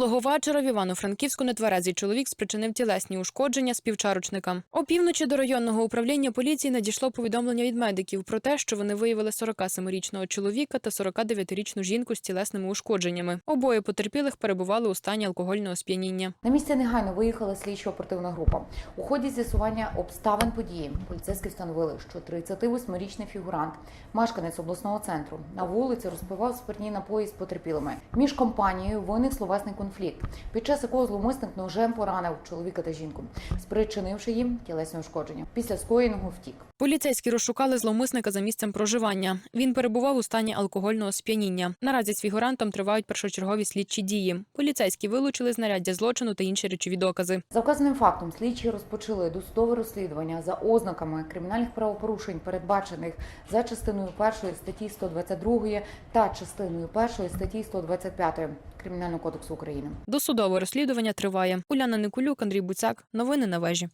Минулого вечора в Івано-Франківську нетверезий чоловік спричинив тілесні ушкодження співчарочникам. Опівночі до районного управління поліції надійшло повідомлення від медиків про те, що вони виявили 47-річного чоловіка та 49-річну жінку з тілесними ушкодженнями. Обоє потерпілих перебували у стані алкогольного сп'яніння. На місце негайно виїхала слідчо-оперативна група. У ході з'ясування обставин події поліцейські встановили, що 38-річний фігурант, мешканець обласного центру, на вулиці розпивав спиртні напої з потерпілими. Між компанією виник словесний конфлікт, під час якого зловмисник ножем поранив чоловіка та жінку, спричинивши їм тілесні ушкодження. Після скоєного втік. Поліцейські розшукали зловмисника за місцем проживання. Він перебував у стані алкогольного сп'яніння. Наразі з фігурантом тривають першочергові слідчі дії. Поліцейські вилучили знаряддя злочину та інші речові докази. За вказаним фактом слідчі розпочали досудове розслідування за ознаками кримінальних правопорушень, передбачених за частиною першої статті 122 та частиною першої статті 125 Кримінального кодексу України. Досудове розслідування триває. Уляна Никулюк, Андрій Буцяк. Новини на вежі.